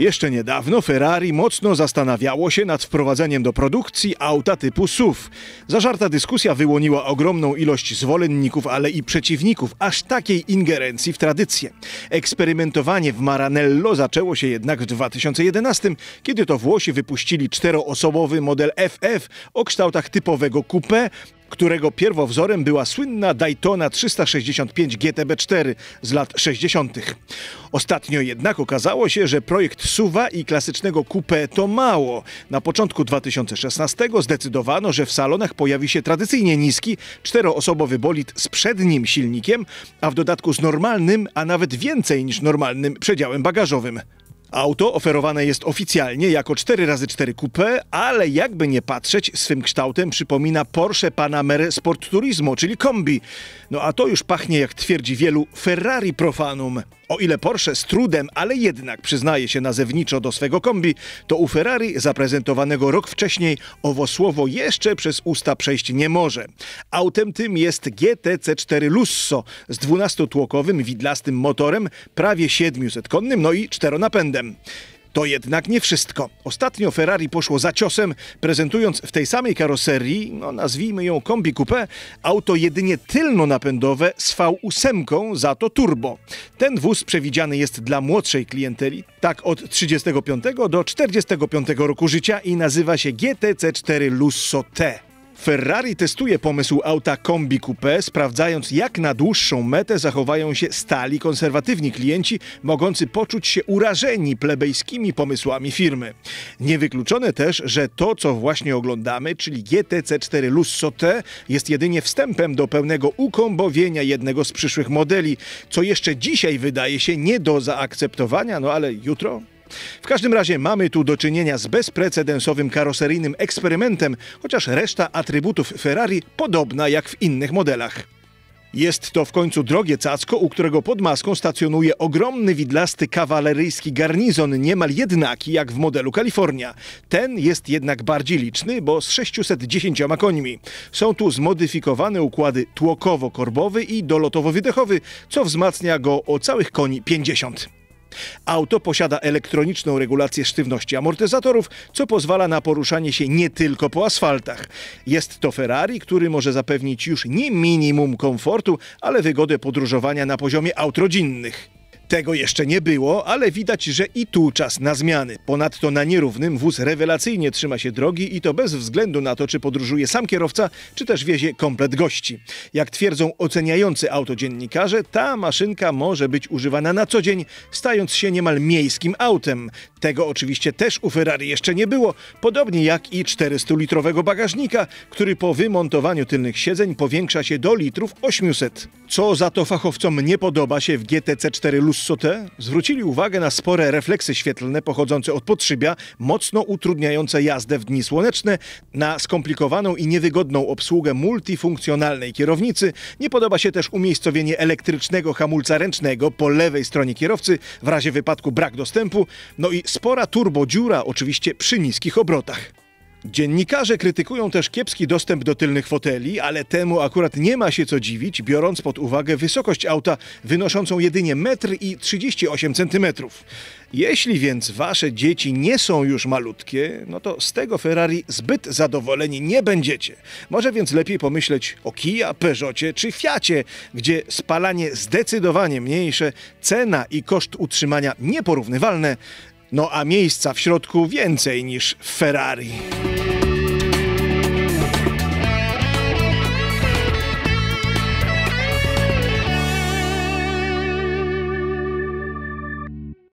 Jeszcze niedawno Ferrari mocno zastanawiało się nad wprowadzeniem do produkcji auta typu SUV. Zażarta dyskusja wyłoniła ogromną ilość zwolenników, ale i przeciwników aż takiej ingerencji w tradycję. Eksperymentowanie w Maranello zaczęło się jednak w 2011, kiedy to Włosi wypuścili czteroosobowy model FF o kształtach typowego coupé, którego pierwowzorem była słynna Daytona 365 GTB4 z lat 60. Ostatnio jednak okazało się, że projekt SUVa i klasycznego coupé to mało. Na początku 2016 zdecydowano, że w salonach pojawi się tradycyjnie niski, czteroosobowy bolid z przednim silnikiem, a w dodatku z normalnym, a nawet więcej niż normalnym przedziałem bagażowym. Auto oferowane jest oficjalnie jako 4x4 Coupe, ale jakby nie patrzeć, swym kształtem przypomina Porsche Panamera Sport Turismo, czyli kombi. No a to już pachnie, jak twierdzi wielu, Ferrari profanum. O ile Porsche z trudem, ale jednak przyznaje się nazewniczo do swego kombi, to u Ferrari zaprezentowanego rok wcześniej owo słowo jeszcze przez usta przejść nie może. Autem tym jest GTC4 Lusso z 12-tłokowym widlastym motorem, prawie 700-konnym, no i czteronapędem. To jednak nie wszystko. Ostatnio Ferrari poszło za ciosem, prezentując w tej samej karoserii, no nazwijmy ją kombi coupé, auto jedynie tylno-napędowe z V8, za to turbo. Ten wóz przewidziany jest dla młodszej klienteli, tak od 35 do 45 roku życia i nazywa się GTC4 Lusso T. Ferrari testuje pomysł auta kombi coupé, sprawdzając jak na dłuższą metę zachowają się stali konserwatywni klienci, mogący poczuć się urażeni plebejskimi pomysłami firmy. Niewykluczone też, że to co właśnie oglądamy, czyli GTC4 Lusso T, jest jedynie wstępem do pełnego ukombowienia jednego z przyszłych modeli, co jeszcze dzisiaj wydaje się nie do zaakceptowania, no ale jutro w każdym razie mamy tu do czynienia z bezprecedensowym karoseryjnym eksperymentem, chociaż reszta atrybutów Ferrari podobna jak w innych modelach. Jest to w końcu drogie cacko, u którego pod maską stacjonuje ogromny widlasty kawaleryjski garnizon, niemal jednaki jak w modelu Kalifornia. Ten jest jednak bardziej liczny, bo z 610 końmi. Są tu zmodyfikowane układy tłokowo-korbowy i dolotowo-wydechowy, co wzmacnia go o całych koni 50. Auto posiada elektroniczną regulację sztywności amortyzatorów, co pozwala na poruszanie się nie tylko po asfaltach. Jest to Ferrari, który może zapewnić już nie minimum komfortu, ale wygodę podróżowania na poziomie aut rodzinnych. Tego jeszcze nie było, ale widać, że i tu czas na zmiany. Ponadto na nierównym wóz rewelacyjnie trzyma się drogi i to bez względu na to, czy podróżuje sam kierowca, czy też wiezie komplet gości. Jak twierdzą oceniający auto dziennikarze, ta maszynka może być używana na co dzień, stając się niemal miejskim autem. Tego oczywiście też u Ferrari jeszcze nie było, podobnie jak i 400-litrowego bagażnika, który po wymontowaniu tylnych siedzeń powiększa się do litrów 800. Co za to fachowcom nie podoba się w GTC 4 Zwrócili uwagę na spore refleksy świetlne pochodzące od podszybia, mocno utrudniające jazdę w dni słoneczne, na skomplikowaną i niewygodną obsługę multifunkcjonalnej kierownicy. Nie podoba się też umiejscowienie elektrycznego hamulca ręcznego po lewej stronie kierowcy w razie wypadku brak dostępu, no i spora turbodziura oczywiście przy niskich obrotach. Dziennikarze krytykują też kiepski dostęp do tylnych foteli, ale temu akurat nie ma się co dziwić, biorąc pod uwagę wysokość auta wynoszącą jedynie 1,38 m. Jeśli więc wasze dzieci nie są już malutkie, no to z tego Ferrari zbyt zadowoleni nie będziecie. Może więc lepiej pomyśleć o Kia, Peugeotie czy Fiacie, gdzie spalanie zdecydowanie mniejsze, cena i koszt utrzymania nieporównywalne, no a miejsca w środku więcej niż w Ferrari.